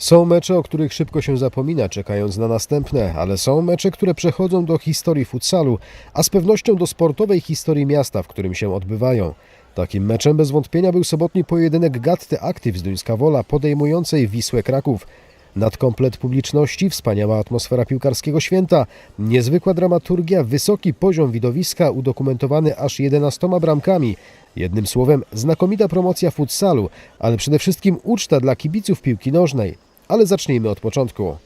Są mecze, o których szybko się zapomina, czekając na następne, ale są mecze, które przechodzą do historii futsalu, a z pewnością do sportowej historii miasta, w którym się odbywają. Takim meczem bez wątpienia był sobotni pojedynek Gatty Active z Duńska Wola podejmującej Wisłę Kraków. Nadkomplet publiczności, wspaniała atmosfera piłkarskiego święta, niezwykła dramaturgia, wysoki poziom widowiska udokumentowany aż 11 bramkami. Jednym słowem, znakomita promocja futsalu, ale przede wszystkim uczta dla kibiców piłki nożnej. Ale zacznijmy od początku.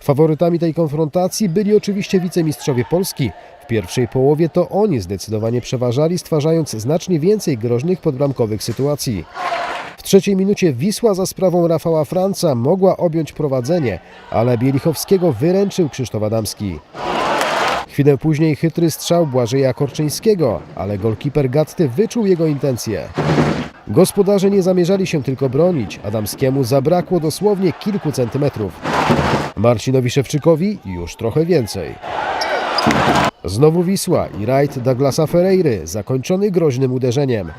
Faworytami tej konfrontacji byli oczywiście wicemistrzowie Polski. W pierwszej połowie to oni zdecydowanie przeważali, stwarzając znacznie więcej groźnych podbramkowych sytuacji. W trzeciej minucie Wisła za sprawą Rafała Franca mogła objąć prowadzenie, ale Bielichowskiego wyręczył Krzysztof Adamski. Chwilę później chytry strzał Błażeja Korczyńskiego, ale golkiper Gatty wyczuł jego intencje. Gospodarze nie zamierzali się tylko bronić, Adamskiemu zabrakło dosłownie kilku centymetrów. Marcinowi Szewczykowi już trochę więcej. Znowu Wisła i rajd Douglasa Ferreiry, zakończony groźnym uderzeniem.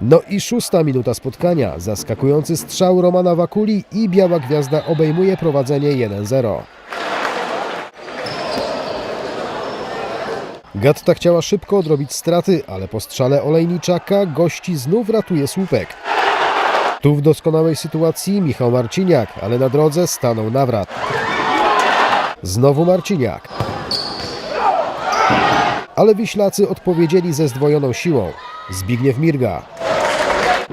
No i szósta minuta spotkania. Zaskakujący strzał Romana Wakuli i Biała Gwiazda obejmuje prowadzenie 1-0. Gatta chciała szybko odrobić straty, ale po strzale Olejniczaka gości znów ratuje słupek. Tu w doskonałej sytuacji Michał Marciniak, ale na drodze stanął nawrat. Znowu Marciniak. Ale Wiślacy odpowiedzieli ze zdwojoną siłą. Zbigniew Mirga.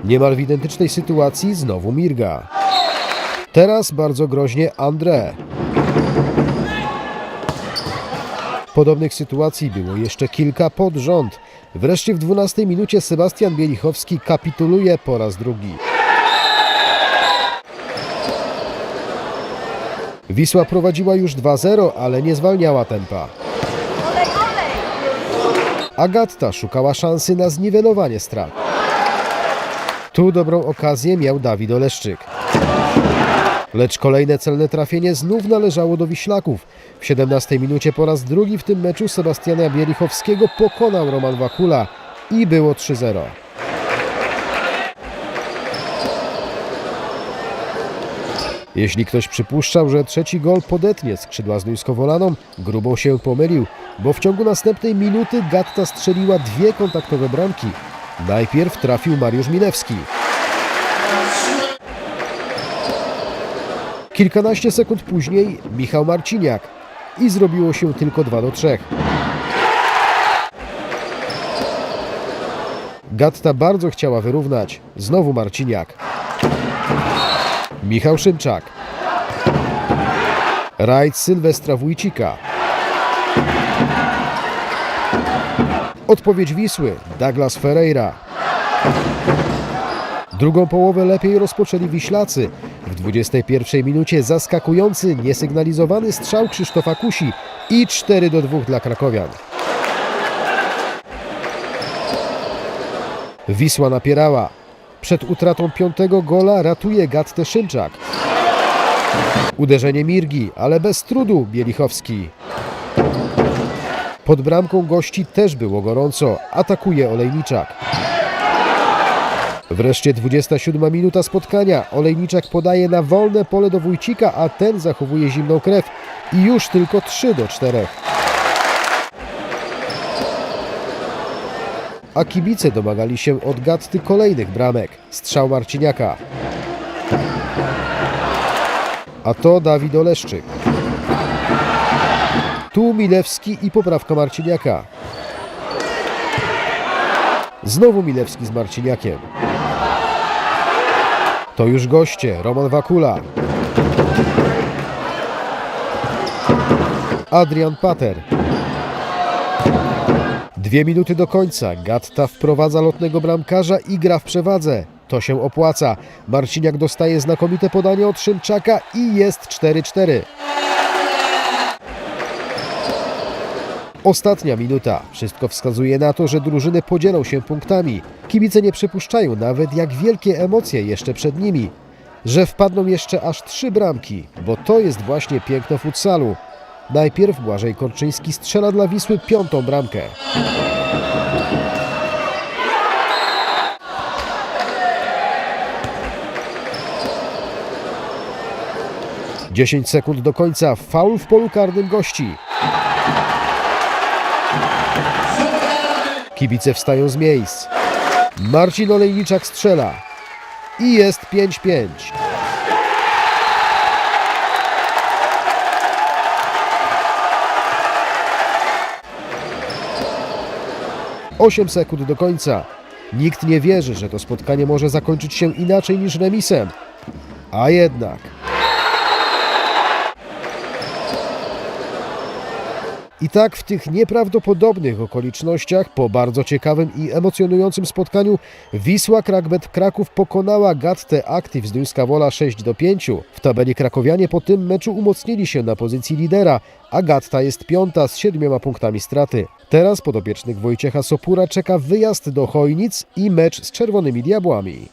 Niemal w identycznej sytuacji znowu Mirga. Teraz bardzo groźnie André. Podobnych sytuacji było jeszcze kilka pod rząd. Wreszcie w 12 minucie Sebastian Bielichowski kapituluje po raz drugi. Wisła prowadziła już 2-0, ale nie zwalniała tempa. Agatta szukała szansy na zniwelowanie strat. Tu dobrą okazję miał Dawid Oleszczyk. Lecz kolejne celne trafienie znów należało do Wiślaków. W 17 minucie po raz drugi w tym meczu Sebastiana Bielichowskiego pokonał Roman Wakula i było 3-0. Jeśli ktoś przypuszczał, że trzeci gol podetnie skrzydła z Duńskowolaną, grubo się pomylił, bo w ciągu następnej minuty Gatta strzeliła dwie kontaktowe bramki. Najpierw trafił Mariusz Milewski. Kilkanaście sekund później Michał Marciniak i zrobiło się tylko 2 do 3. Gatta bardzo chciała wyrównać. Znowu Marciniak. Michał Szymczak. Rajd Sylwestra Wójcika. Odpowiedź Wisły Douglas Ferreira. Drugą połowę lepiej rozpoczęli Wiślacy. W 21 minucie zaskakujący, niesygnalizowany strzał Krzysztofa Kusi i 4 do 2 dla Krakowian. Wisła napierała. Przed utratą piątego gola ratuje Gattę Szymczak. Uderzenie Mirgi, ale bez trudu Bielichowski. Pod bramką gości też było gorąco. Atakuje Olejniczak. Wreszcie 27 minuta spotkania. Olejniczak podaje na wolne pole do Wójcika, a ten zachowuje zimną krew. I już tylko 3 do 4. A kibice domagali się od Gatty kolejnych bramek. Strzał Marciniaka. A to Dawid Oleszczyk. Tu Milewski i poprawka Marciniaka. Znowu Milewski z Marciniakiem. To już goście, Roman Wakula. Adrian Pater. Dwie minuty do końca. Gatta wprowadza lotnego bramkarza i gra w przewadze. To się opłaca. Marciniak dostaje znakomite podanie od Szymczaka i jest 4-4. Ostatnia minuta. Wszystko wskazuje na to, że drużyny podzielą się punktami. Kibice nie przypuszczają nawet, jak wielkie emocje jeszcze przed nimi. Że wpadną jeszcze aż trzy bramki, bo to jest właśnie piękno futsalu. Najpierw Błażej Korczyński strzela dla Wisły piątą bramkę. 10 sekund do końca, faul w polu karnym gości. Kibice wstają z miejsc. Marcin Olejniczak strzela. I jest 5-5. Osiem sekund do końca. Nikt nie wierzy, że to spotkanie może zakończyć się inaczej niż remisem. A jednak. I tak w tych nieprawdopodobnych okolicznościach, po bardzo ciekawym i emocjonującym spotkaniu, Wisła Krakbet Kraków pokonała Gattę Active z Duńska Wola 6 do 5. W tabeli krakowianie po tym meczu umocnili się na pozycji lidera, a Gatta jest piąta z siedmioma punktami straty. Teraz podopiecznych Wojciecha Sopura czeka wyjazd do Chojnic i mecz z Czerwonymi Diabłami.